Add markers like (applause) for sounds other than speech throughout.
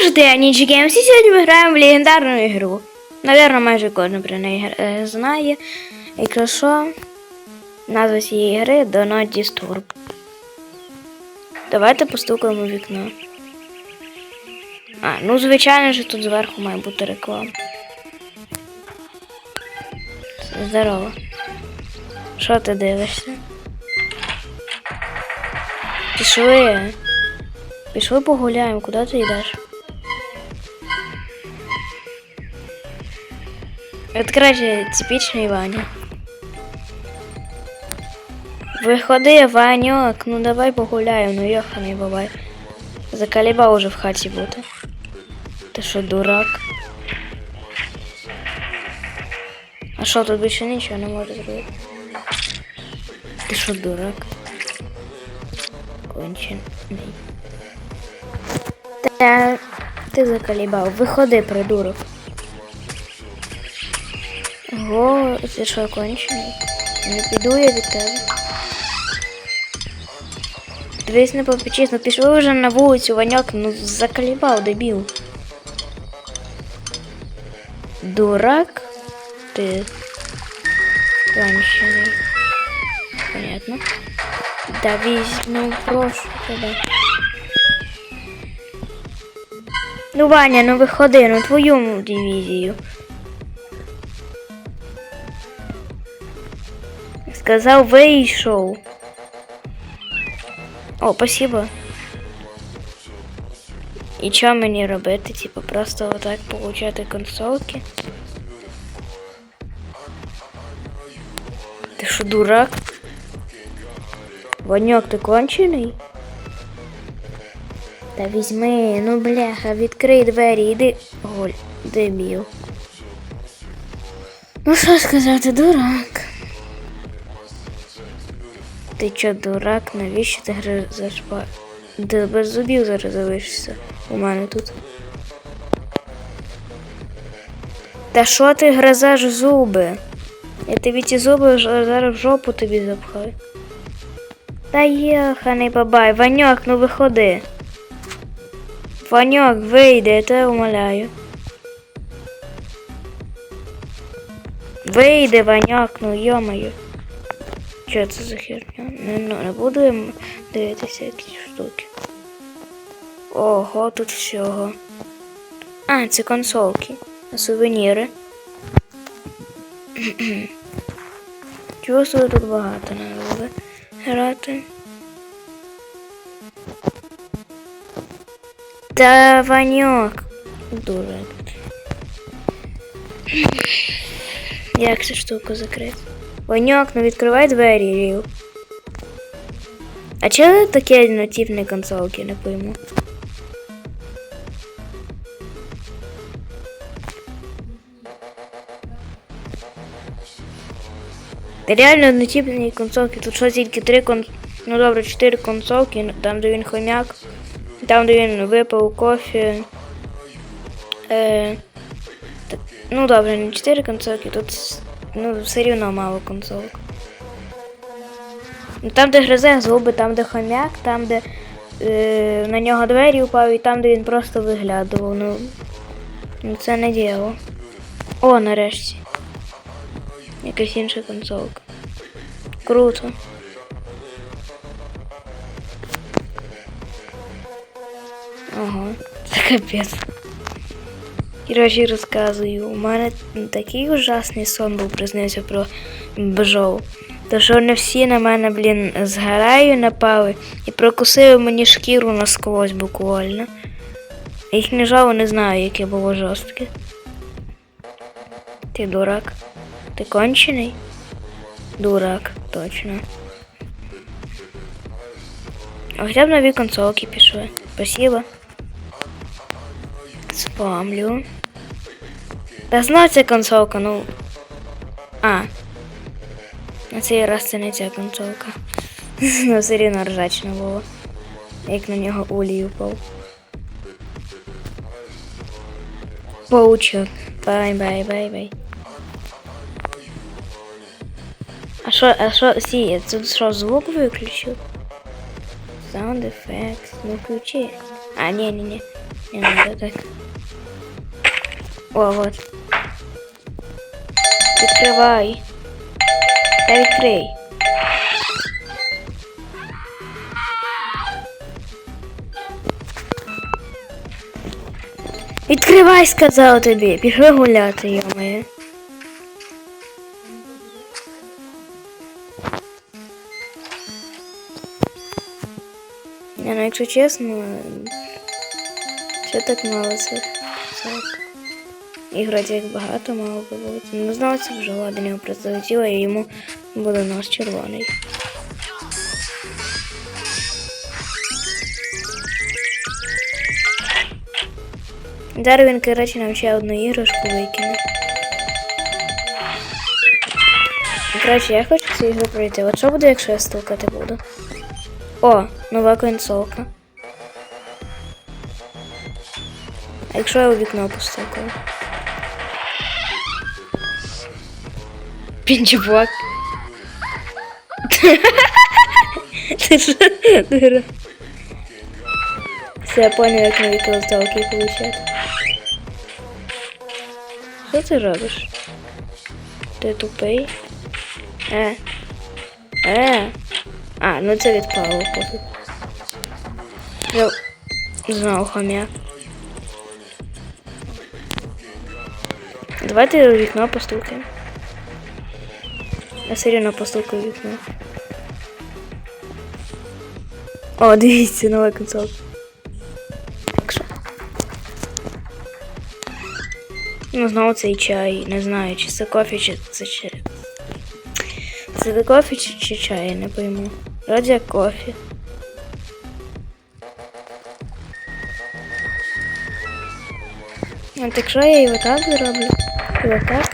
ж Денніч Геймс, і сьогодні ми граємо в легендарну ігру. Навірно, майже кожен про неї е, знає. Якщо що, назва цієї гри Do Not Disturb. Давайте постукаємо в вікно. А, ну звичайно ж тут зверху має бути реклама. Здорово. Що ти дивишся? Пішли. Пішли погуляємо, куди ти йдеш? От краще типічний Ваня. Виходи, Ваньок, ну давай погуляємо, ну йоханий бабай. Закалібав уже в хаті бути. Ти що, дурак? А що, тут більше нічого не може зробити? Ти що, дурак? Кончений. Та ти закалібав. Виходи, придурок. Ого, ти що кончений? Не піду я від тебе. Дивись не попечись, ну пішли вже на вулицю, Ваньок, ну закалібав, дебіл. Дурак? Ти кончений. Понятно. Да візьму, прошу тебе. Ну, Ваня, ну виходи, ну твою дивізію. Сказав, вийшов. О, спасибо. І що мені робити? Типа просто отак получати консолки? Ти що, дурак? Ваньок, ти кончений? Та візьми, ну бляха, відкрий двері, іди. Голь, дебіл. Ну що сказати, дурак? Ти чо, дурак, навіщо ти гризеш па? Ти без зубів зараз залишишся у мене тут. Та що ти гризеш зуби? Я тобі ті зуби зараз в жопу тобі запхаю. Та єханий бабай, Ваньок, ну виходи. Ваньок, вийди, я тебе умоляю. Вийди, Ваньок, ну йомаю. Що це за херня? Не, ну, не буду дивитися якісь штуки. Ого, тут всього. А, це консолки. Сувеніри. (clears throat) Чувствую, тут багато народу грати. Та Ваньок. Дурак. (clears throat) Як цю штуку закрити? Ваньок, ну відкривай двері, Рів. А чого таке нативні консолки, не пойму. Реально однотипні консолки. Тут що тільки три кон... Ну добре, чотири консолки, там де він хомяк, там де він випив кофе. Е... Ну добре, не чотири консолки, тут ну, все рівно мало консолок. Ну, Там, де гризе зуби, там, де хомяк, там, де е, на нього двері упав, і там, де він просто виглядував. Ну, ну це не діло. О, нарешті. Якась інша консолка. Круто. Ага, це капець. Короче, розказую. У мене такий ужасний сон був, признаюся про бжов. То що вони всі на мене, блін, з гараю напали і прокусили мені шкіру насквозь буквально. Їхнє жало не знаю, яке було жорстке. Ти дурак. Ти кончений? Дурак, точно. А хоча б нові консолки пішли. Спасибо. Спамлю. Та знаю ця консолка, ну. А. На цей раз це не ця консолка. (laughs) Ну, все рівно ржачно було. Як на нього улій упав. Паучок. Бай-бай-бай-бай. А що, а що, сі, тут що, звук виключив? Sound effects, ну включи. А, ні, ні, ні. Не надо так. О, вот. Відкривай. Та відкрий. Відкривай, сказав тобі. Пішли гуляти, йомає. Не, ну якщо чесно, що так мало цих Іграти як багато мало би бути. Ну, це вже до нього прилетіло, і йому буде нос червоний. Зараз він, коротше, нам ще одну іграшку викине. Коротше, я хочу цю ігру пройти. От що буде, якщо я стукати буду? О, нова концовка. А якщо я у вікно постукаю? Пінчебок. Ти що? дура? Все, я понял, як нові колосталки получати. Що ти робиш? Ти тупий? Е. Е. А, ну це відпало пофіг. Я... Знову хомяк. Давайте у вікно постукаємо. Я все рівно постукаю вікно. О, дивіться, нова консоль. Ну, знову цей чай. Не знаю, чи це кофе, чи це чай. Це кофе чи, чи чай, не пойму. Вроді як кофе. А так що я його так зроблю? Його так?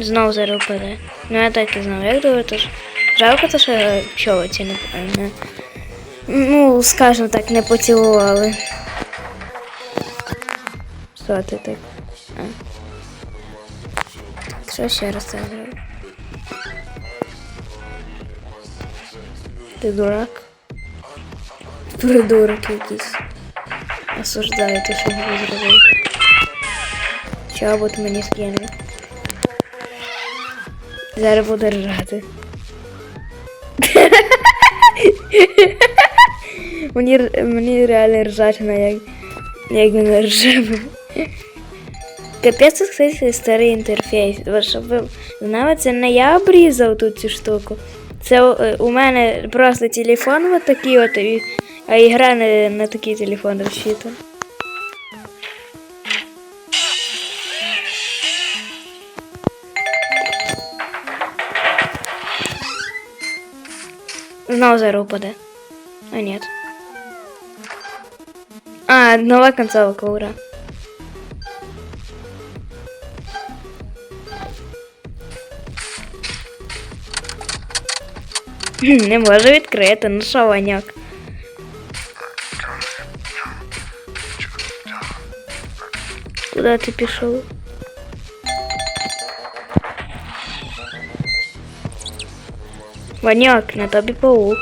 Знову впаде. Ну я так і знав, як думаю, то ж. Жалко, то, що чолоці не, не. Ну, скажімо так, не поцілували. Що ти так? А. Що ще раз це зроблю? Ти дурак? Придурок якийсь. Осуждаю те, що я зробив. Чобот мені скинув. Зараз буду ржати. мені, мені реально ржачно, як, як він рже. Капець, кстати, старий інтерфейс. Щоб ви знали, це не я обрізав тут цю штуку. Це е, у мене просто телефон от такий от, а ігра не на такий телефон розчитана. Зараз упаде. А нет. А, нова концовка, ура. Хм, Не можу відкрити, ну що, Ваняк. Куди ти пішов? Ваняк, на тобі паук.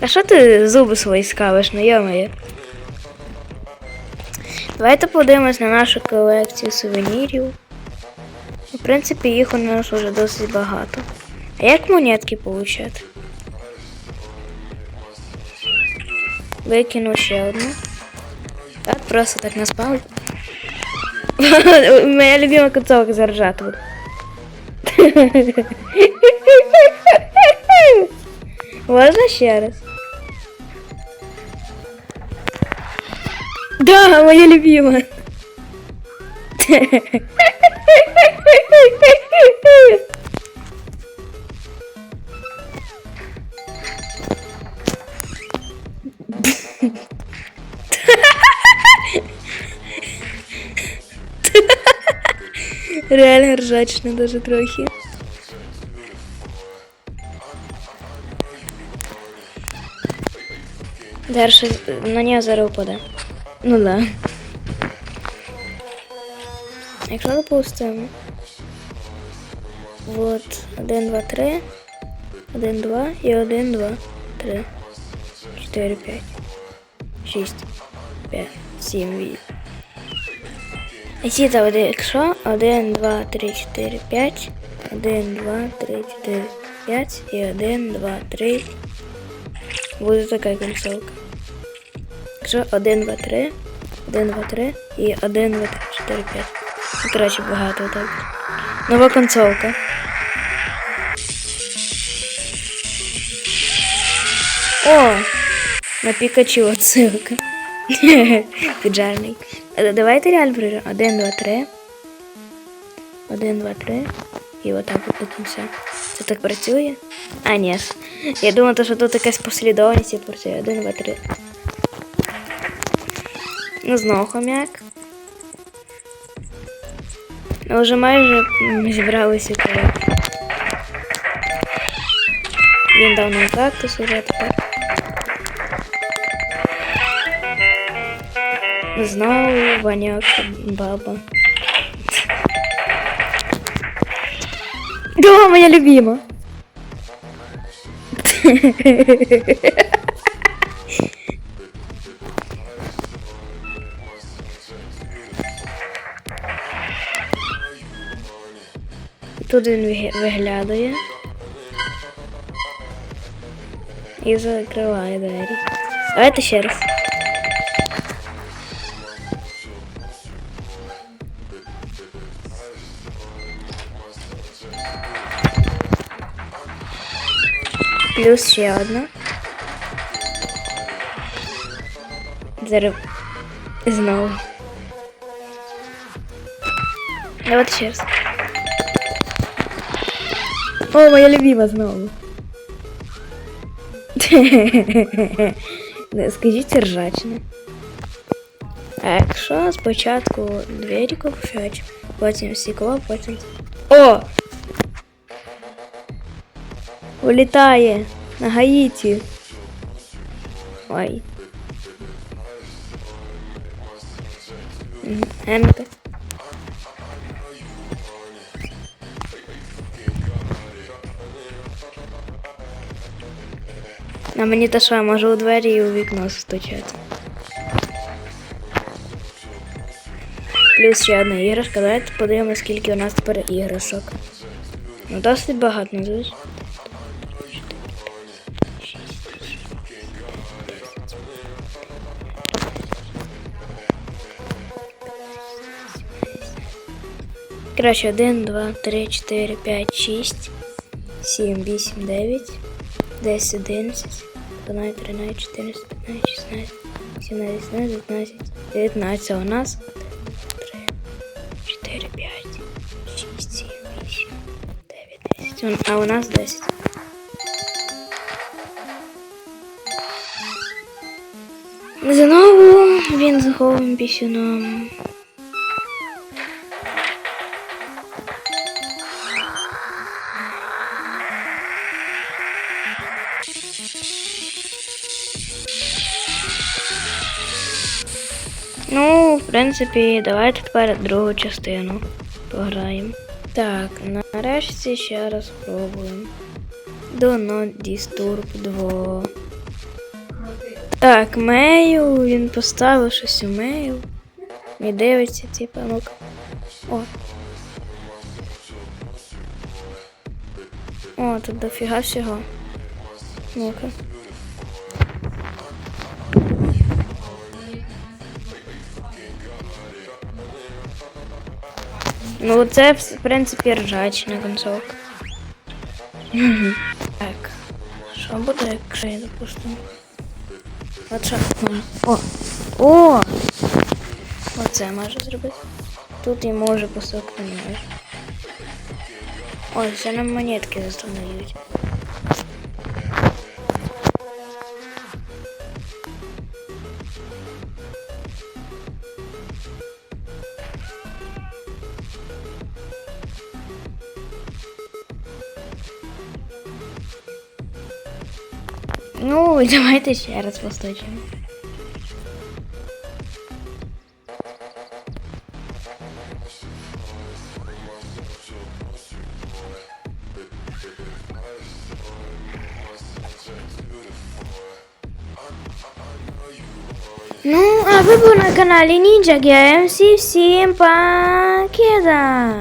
А що ти зуби свої скавиш, ну йомає? Давайте подивимось на нашу колекцію сувенірів. В принципі, їх у нас вже досить багато. А як монетки получати? Викину ще одну. Так, просто так на спал. (laughs) Моя любима концовка заржати буде. Можна ще раз? Да, моя любимая. (laughs) реально ржачно даже трохи. Дальше на нього зараз упаде. Ну да. Якщо допустимо. Вот, 1, 2, 3, 1, 2 і 1, 2, 3, 4, 5, 6, 5, 7, 8. Сіта 1 якщо 1, 2, 3, 4, 5, 1, 2, 3, 4, 5 і 1, 2, 3. Буде така консолка. Якщо 1, 2, 3, 1, 2, 3 і 1, 2, 3, 4, 5. Краще багато так. Нова консолка. О! На Пікачу отсилка. (laughs) Піджарник. Е, Давайте реально прийдемо. Один, два, три. Один, два, три. І отак от до кінця. Це так працює? А, ні. Я думала, що тут якась послідовність і працює. Один, два, три. Ну, знову хомяк. Ну, вже майже зібралися. Він дав нам кактус уже тепер. Знову ваняк баба. Да, моя любима. Тут він виги- виглядає. І закриває двері. Давайте ще раз. Плюс ще одна. Зараз знову. Давайте ще раз. О, моя любима знову. (laughs) Не, Скажіть ржачно. А якщо спочатку двері купують, потім стекло, потім. О! Улітає на Гаїті. Ой. Мгм, А мені та що, я можу у двері і у вікно стучати. Плюс ще одна іграшка. Давайте подивимося, скільки у нас тепер іграшок. Ну, досить багато, ну, звісно. Краще 1, 2, 3, 4, 5, 6, 7, 8, 9, 10, 11, 12, 13, 14, 15, 16, 17, 18, 19, 19. А у нас 3, 4, 5, 6, 7, 8, 9, 10. А у нас 10. Знову він з голим пісюном. Принципі, давайте тепер другу частину пограємо. Так, нарешті ще раз спробуємо. До not Disturb 2. Так, мейл, він поставив щось у мейл. І дивиться, типа, ну-ка. О. О, тут дофіга всього. Ну-ка. Ну, це, в принципі, ржачна концовка. Так. Що буде, якщо я допустимо? От що? О! О! Оце може зробити. Тут і може посокти не. Ой, це нам монетки застанують. Ну, давайте ще раз постачимо. Ну, а ви були на каналі Ninja Games і всім пакета!